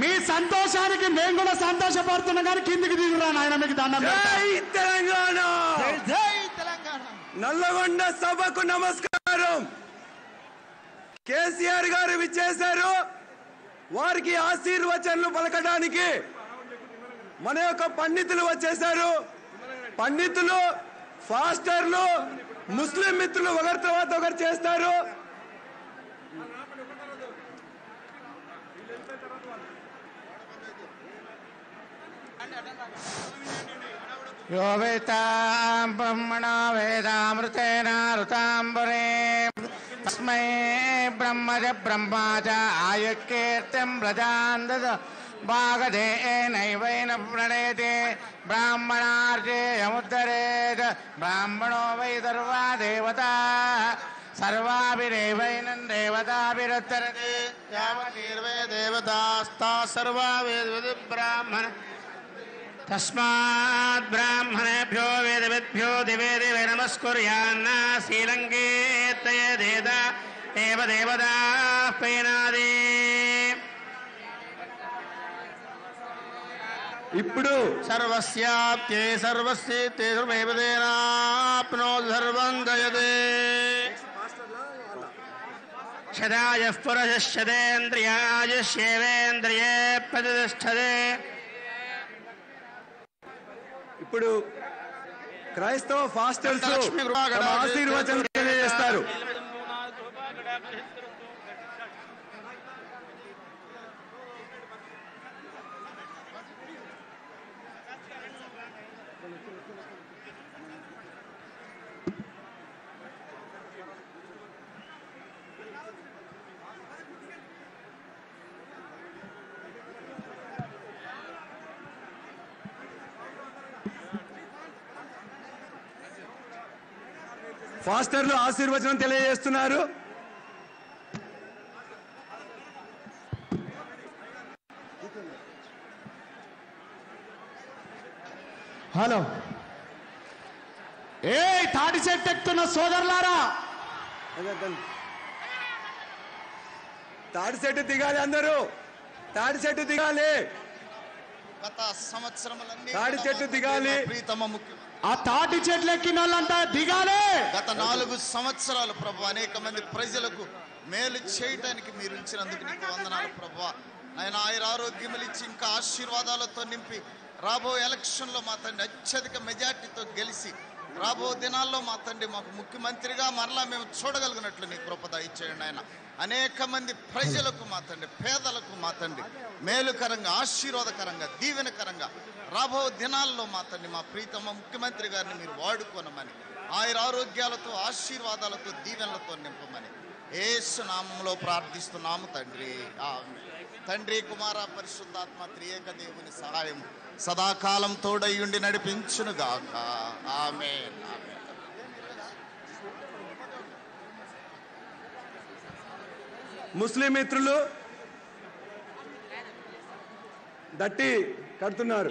మీ సంతోషానికి మేము కూడా సంతోషపడుతున్నాం కానీ కిందికి దిగురా నాయన మీకు దండం పెడతా. జై తెలంగాణ! జై జై తెలంగాణ! నల్లగొండ సభకు నమస్కారం. కేసీఆర్ గారు విచ్చేశారు. వారికి ఆశీర్వచనలు పలకడానికి మన యొక్క పండితులు వచ్చేశారు. పండితులు ఫాస్టర్లు ముస్లిం మిత్రులు ఒకరి తర్వాత ఒకరు చేస్తారు. यो वेतां ब्रह्मणा वेदामृतेन तस्मै ब्रह्म च ब्रह्मा च आयुकीर्तिं व्रजान् दद भागधेनैवैन प्रणेते। ब्राह्मणार्जेयमुद्धरेत् ब्राह्मणो वै सर्वा देवता। सर्वाभिरेवैनं देवताभिरुत्तरते। यावतीर्वे देवतास्ता सर्वा वेदविधि ब्राह्मण तस्मात् ब्राह्मणेभ्यो वेदविद्भ्यो दिवे दिवे नमस्कुर्यान्ना श्रीलङ्केत्तये देदा एव देवताः पैनादि ఇప్పుడు सर्वस्याप्त्यै सर्वस्येत्ते सर्वैव तेनाप्नोति सर्वं दयते शदायः पुरशस्यतेन्द्रियायुष्येवेन्द्रिये प्रतिष्ठते ఇప్పుడు క్రైస్తవ ఫాస్టర్స్ ఆశీర్వచనం తెలియజేస్తారు ఫాస్టర్లు ఆశీర్వచనం తెలియజేస్తున్నారు. హలో. ఏ తాటి చెట్టు ఎక్కుతున్న సోదరులారా. తాటి చెట్టు దిగాలి అందరూ. తాటి చెట్టు దిగాలి. గత సంవత్సరములన్నీ తాడి చెట్టు దిగాలి. ప్రీతమ ముఖ్య ఆ తాటి చెట్లు ఎక్కిన వాళ్ళంతా దిగాలి. గత నాలుగు సంవత్సరాలు ప్రభు అనేక మంది ప్రజలకు మేలు చేయటానికి మీరు ఇచ్చినందుకు నీకు వందనాలు ప్రభు. ఆయన ఆయుర ఆరోగ్యములు ఇచ్చి ఇంకా ఆశీర్వాదాలతో నింపి రాబో ఎలక్షన్లో మా తండ్రి అత్యధిక మెజార్టీతో గెలిచి రాబో దినాల్లో మా తండ్రి మాకు ముఖ్యమంత్రిగా మరలా మేము చూడగలిగినట్లు నీ కృపద ఇచ్చేయండి ఆయన. అనేక మంది ప్రజలకు మా తండ్రి పేదలకు మా తండ్రి మేలుకరంగా ఆశీర్వాదకరంగా దీవెనకరంగా రాబో దినాల్లో మా తండ్రి మా ప్రీతమ ముఖ్యమంత్రి గారిని మీరు వాడుకోనమని ఆయుర ఆరోగ్యాలతో ఆశీర్వాదాలతో దీవెనలతో నింపమని ఏసు నామంలో ప్రార్థిస్తున్నాము తండ్రి. ఆమె తండ్రి కుమార పరిశుద్ధాత్మ త్రియేక దేవుని సహాయం సదాకాలం తోడయ్యుండి నడిపించును గాక ఆమె ముస్లిం మిత్రులు దట్టి కడుతున్నారు.